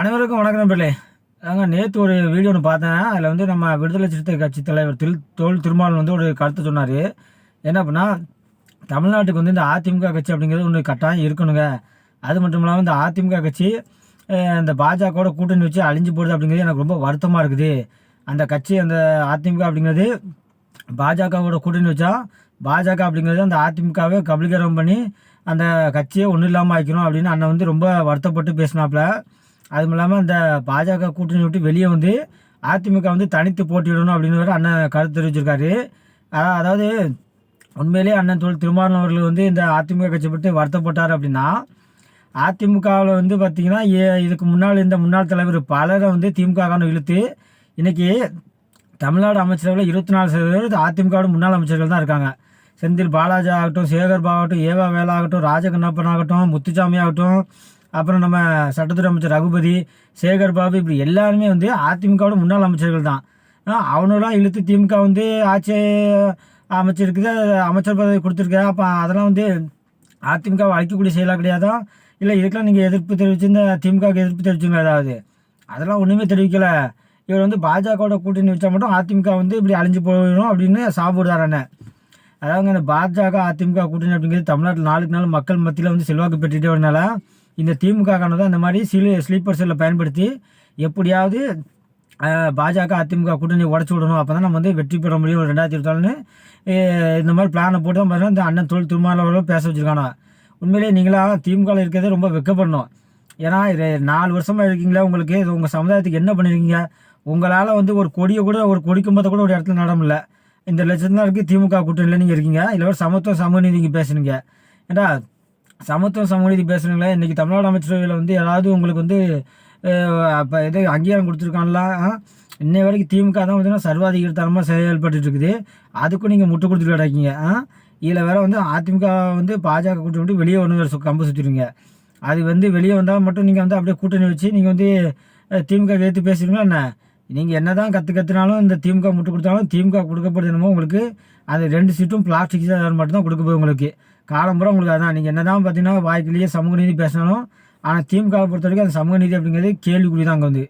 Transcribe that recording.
அனைவருக்கும் வணக்கம் நண்பர்களே. அதாங்க நேற்று ஒரு வீடியோ ஒன்று பார்த்தேன். அதில் வந்து நம்ம விடுதலை சிறுத்தை கட்சி தலைவர் தில் தோல் திருமாவளவன் வந்து ஒரு கருத்து சொன்னார். என்ன அப்படின்னா தமிழ்நாட்டுக்கு வந்து இந்த அதிமுக கட்சி அப்படிங்கிறது ஒன்று கட்டாயம் இருக்கணுங்க. அது மட்டும் இல்லாமல் இந்த அதிமுக கட்சி இந்த பாஜகவோட கூட்டணி வச்சு அழிஞ்சு போடுது அப்படிங்கிறது எனக்கு ரொம்ப வருத்தமாக இருக்குது. அந்த கட்சி அந்த அதிமுக அப்படிங்கிறது பாஜகவோட கூட்டணி வச்சா பாஜக அப்படிங்கிறது அந்த அதிமுகவே கபலீகரம் பண்ணி அந்த கட்சியை ஒன்றும் இல்லாமல் ஆக்கணும் அப்படின்னு அண்ணன் வந்து ரொம்ப வருத்தப்பட்டு பேசினாப்புல. அதுவும் இல்லாமல் அந்த பாஜக கூட்டணி விட்டு வெளியே வந்து அதிமுக வந்து தனித்து போட்டியிடணும் அப்படின்னு வேற அண்ணன் கருத்து தெரிவிச்சிருக்காரு. அதாவது உண்மையிலேயே அண்ணன் தொல் திருமாவளவன் அவர்கள் வந்து இந்த அதிமுக கட்சி பற்றி வருத்தப்பட்டார் அப்படின்னா அதிமுகவில் வந்து பார்த்திங்கன்னா ஏ- இதுக்கு முன்னால் இந்த முன்னாள் தலைவர் பலரை வந்து திமுக இழுத்து இன்றைக்கி தமிழ்நாடு அமைச்சரவையில் இருபத்தி நாலு சதவீதம் அதிமுகவோட முன்னாள் அமைச்சர்கள் தான் இருக்காங்க. செந்தில் பாலாஜி ஆகட்டும் சேகர் பாபு ஏவா வேலாகட்டும் ராஜகண்ணப்பன் ஆகட்டும் முத்துசாமி ஆகட்டும் அப்புறம் நம்ம சட்டத்துறை அமைச்சர் ரகுபதி சேகர் பாபு இப்படி எல்லாருமே வந்து அதிமுகவோட முன்னாள் அமைச்சர்கள் தான். அவனெல்லாம் இழுத்து திமுக வந்து ஆட்சி அமைச்சிருக்குது அமைச்சர் பதவி கொடுத்துருக்க அப்போ அதெல்லாம் வந்து அதிமுகவை அழிக்கக்கூடிய செயலாக கிடையாதான் இல்லை இதுக்கெல்லாம் நீங்கள் எதிர்ப்பு தெரிவிச்சிருந்த இந்த திமுகவுக்கு எதிர்ப்பு தெரிவிச்சுங்க ஏதாவது? அதெல்லாம் ஒன்றுமே தெரிவிக்கல. இவர் வந்து பாஜகவோட கூட்டணி வச்சா மட்டும் அதிமுக வந்து இப்படி அழிஞ்சு போயிடும் அப்படின்னு சாப்பிடுறாரு அதாவது இந்த பாஜக அதிமுக கூட்டணி அப்படிங்கிறது தமிழ்நாட்டில் நாளுக்கு நாள் மக்கள் மத்தியில் வந்து செல்வாக்கு பெற்றுட்டே வரனால இந்த திமுக தான் இந்த மாதிரி சிலு ஸ்லீப்பர் செல்லை பயன்படுத்தி எப்படியாவது பாஜக அதிமுக கூட்டணி உடச்சி விடணும். அப்போ தான் நம்ம வந்து வெற்றி பெற முடியும். ரெண்டாயிரத்தி இருபத்தாலுன்னு இந்த மாதிரி பிளானை போட்டு தான் பார்த்தீங்கன்னா இந்த அண்ணன் தொழில் திருமாவளவர்களும் பேச வச்சிருக்கானா. உண்மையிலேயே நீங்களாக திமுகவில் இருக்கிறதே ரொம்ப வெக்கப்படணும். ஏன்னா இது நாலு வருஷமாக இருக்கீங்களா உங்களுக்கு? இது உங்கள் சமுதாயத்துக்கு என்ன பண்ணியிருக்கீங்க உங்களால் வந்து ஒரு கொடியை கூட ஒரு கொடி போது கூட ஒரு இடத்துல நடமில்ல இந்த லட்சம் தான் இருக்குது திமுக கூட்டணியில் நீங்கள் இருக்கீங்க. இல்லை ஒரு சமத்துவ சமூக நீங்கள் பேசுனீங்க. ஏன்னா சமத்துவம் சமநீதி பேசுகிறீங்களா இன்றைக்கி தமிழ்நாடு அமைச்சரவையில் வந்து ஏதாவது உங்களுக்கு வந்து அப்போ எது அங்கீகாரம் கொடுத்துருக்காங்களா? இன்னை வரைக்கும் திமுக தான் பார்த்தீங்கன்னா சர்வாதிகாரத்தனமாக செயல்பட்டு இருக்குது அதுக்கும் நீங்கள் முட்டு கொடுத்துட்டு கிடக்கீங்க. இதில் வேறு வந்து அதிமுக வந்து பாஜக கூட்டணி விட்டு வெளியே ஒன்று வேறு கம்பு சுற்றிடுங்க அது வந்து வெளியே வந்தால் மட்டும் நீங்கள் வந்து அப்படியே கூட்டணி வச்சு நீங்கள் வந்து திமுக ஏற்று பேசுறீங்களா என்ன? நீங்கள் என்ன தான் கற்று கற்றுனாலும் இந்த திமுக முட்டு கொடுத்தாலும் திமுக கொடுக்கப்படுது என்னமோ உங்களுக்கு. அது ரெண்டு சீட்டும் பிளாஸ்டிக் மட்டும் தான் கொடுக்க போய் உங்களுக்கு. காலம்புறம் உங்களுக்கு அதான். நீங்கள் என்ன தான் பார்த்தீங்கன்னா வாய்க்கிலேயே சமூக நீதி பேசினாலும் ஆனால் திமுகவை பொறுத்த வரைக்கும் அந்த சமூக நீதி அப்படிங்கிறது கேள்விக்குறி தான் அங்கே வந்து.